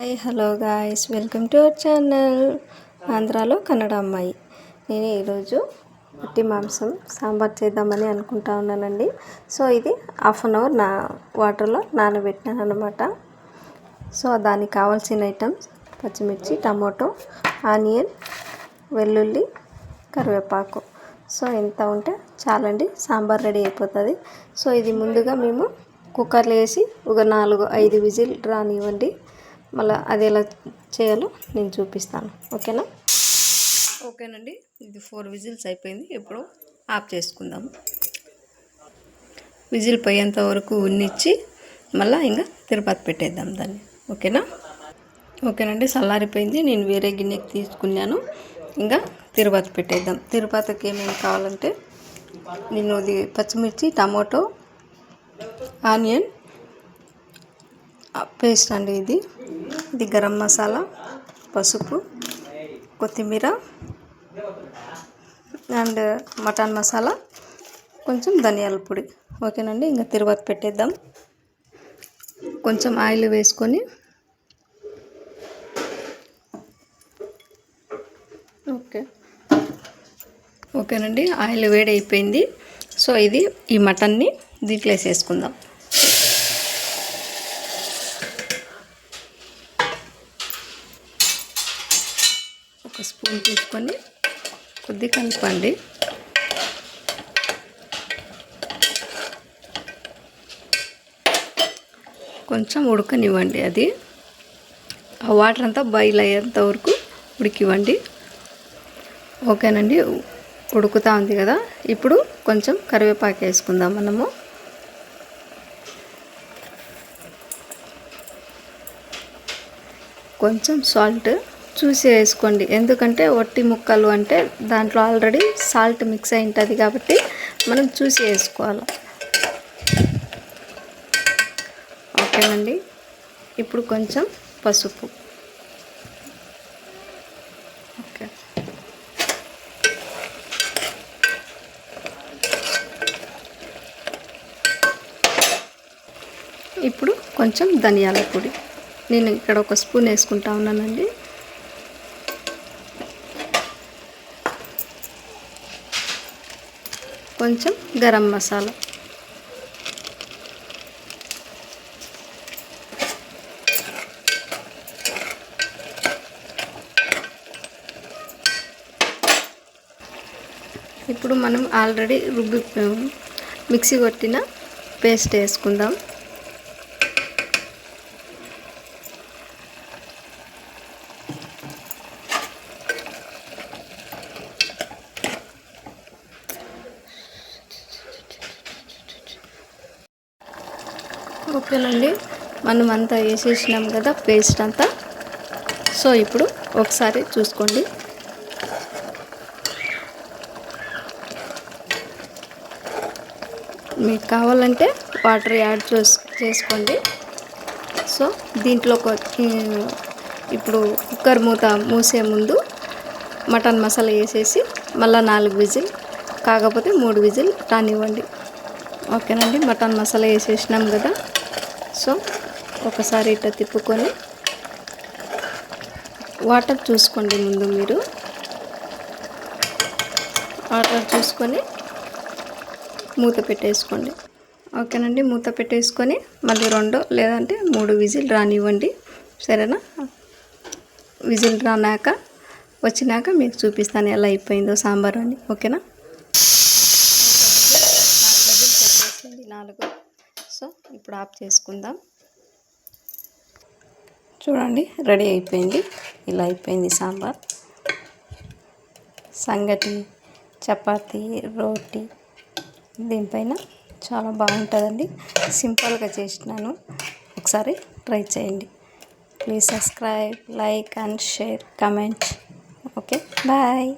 Hi hello guys. Welcome to our channel. ఆంధ్రాలో కన్నడ అమ్మాయి. నేను ఈరోజు పట్టి మాంసం సాంబార్ చేద్దామని అనుకుంటా ఉన్నానండి. సో ఇది హాఫ్ అన్ అవర్ నా వాటర్లో నానబెట్టినాను అనమాట సో దానికి కావాల్సిన ఐటమ్స్ పచ్చిమిర్చి టమాటో ఆనియన్ వెల్లుల్లి కరివేపాకు. సో ఎంత ఉంటే చాలండి సాంబార్ రెడీ అయిపోతుంది. సో ఇది ముందుగా మేము కుక్కర్లో వేసి ఒక నాలుగు ఐదు విజిల్ రానివ్వండి. మళ్ళీ అది ఎలా చేయాలో నేను చూపిస్తాను. ఓకేనా? ఓకేనండి. ఇది ఫోర్ విజిల్స్ అయిపోయింది. ఇప్పుడు ఆఫ్ చేసుకుందాం. విజిల్ పోయేంత వరకు ఉన్నిచ్చి మళ్ళీ ఇంకా తిరుపతి పెట్టేద్దాం దాన్ని. ఓకేనా? ఓకేనండి. చల్లారిపోయింది నేను వేరే గిన్నెకి తీసుకున్నాను. ఇంకా తిరుపతి పెట్టేద్దాం. తిరుపతికి ఏమేమి కావాలంటే నేను ఇది పచ్చిమిర్చి టమాటో ఆనియన్ పేస్ట్ అండి ఇది. ఇది గరం మసాలా పసుపు కొత్తిమీర అండ్ మటన్ మసాలా కొంచెం ధనియాల పొడి. ఓకేనండి ఇంకా తిరువాత పెట్టేద్దాం. కొంచెం ఆయిల్ వేసుకొని ఓకే. ఓకేనండి ఆయిల్ వేడి అయిపోయింది సో ఇది ఈ మటన్ని దీంట్లో వేసేసుకుందాం. ఒక స్పూన్ తీసుకొని కొద్ది కలపండి కొంచెం ఉడకనివ్వండి అది. ఆ వాటర్ అంతా బాయిల్ అయ్యేంత వరకు ఉడికివ్వండి. ఓకేనండి ఉడుకుతూ ఉంది కదా. ఇప్పుడు కొంచెం కరివేపాకు వేసుకుందాం మనము. కొంచెం సాల్ట్ చూసి వేసుకోండి. ఎందుకంటే ఒట్టి ముక్కలు అంటే దాంట్లో ఆల్రెడీ సాల్ట్ మిక్స్ అయి ఉంటుంది కాబట్టి మనం చూసి వేసుకోవాలి. ఓకేనండి? ఇప్పుడు కొంచెం పసుపు. ఓకే. ఇప్పుడు కొంచెం ధనియాల పొడి. నేను ఇక్కడ ఒక స్పూన్ వేసుకుంటా ఉన్నానండి. కొంచెం గరం మసాలా. ఇప్పుడు మనం ఆల్రెడీ రుబ్బి మిక్సీ కొట్టిన పేస్ట్ వేసుకుందాం. ఓకేనండి. మనం అంతా వేసేసినాం కదా పేస్ట్ అంతా. సో ఇప్పుడు ఒకసారి చూసుకోండి. మీకు కావాలంటే వాటర్ యాడ్ చేసుకోండి. సో దీంట్లో ఇప్పుడు కుక్కర్ మూత మూసే ముందు మటన్ మసాలా వేసేసి మళ్ళీ నాలుగు విజిల్ కాకపోతే మూడు విజిల్ రానివ్వండి. ఓకేనండి మటన్ మసాలా వేసేసినాం కదా. సో ఒకసారి ఇట్లా తిప్పుకొని వాటర్ చూసుకోండి ముందు మీరు. వాటర్ చూసుకొని మూత పెట్టేసుకోండి. ఓకేనండి మూత పెట్టేసుకొని మళ్ళీ రెండు లేదంటే మూడు విజిల్ రానివ్వండి. సరేనా? విజిల్ రానాక వచ్చినాక మీకు చూపిస్తాను ఎలా అయిపోయిందో సాంబార్ అని. ఓకేనా? నాలుగు. సో ఇప్పుడు ఆఫ్ చేసుకుందాం. చూడండి రెడీ అయిపోయింది. ఇలా అయిపోయింది సాంబార్. సంగటి చపాతి రోటీ దీనిపైన చాలా బాగుంటుందండి. సింపుల్గా చేసినాను. ఒకసారి ట్రై చేయండి. Please subscribe like and share comment okay bye.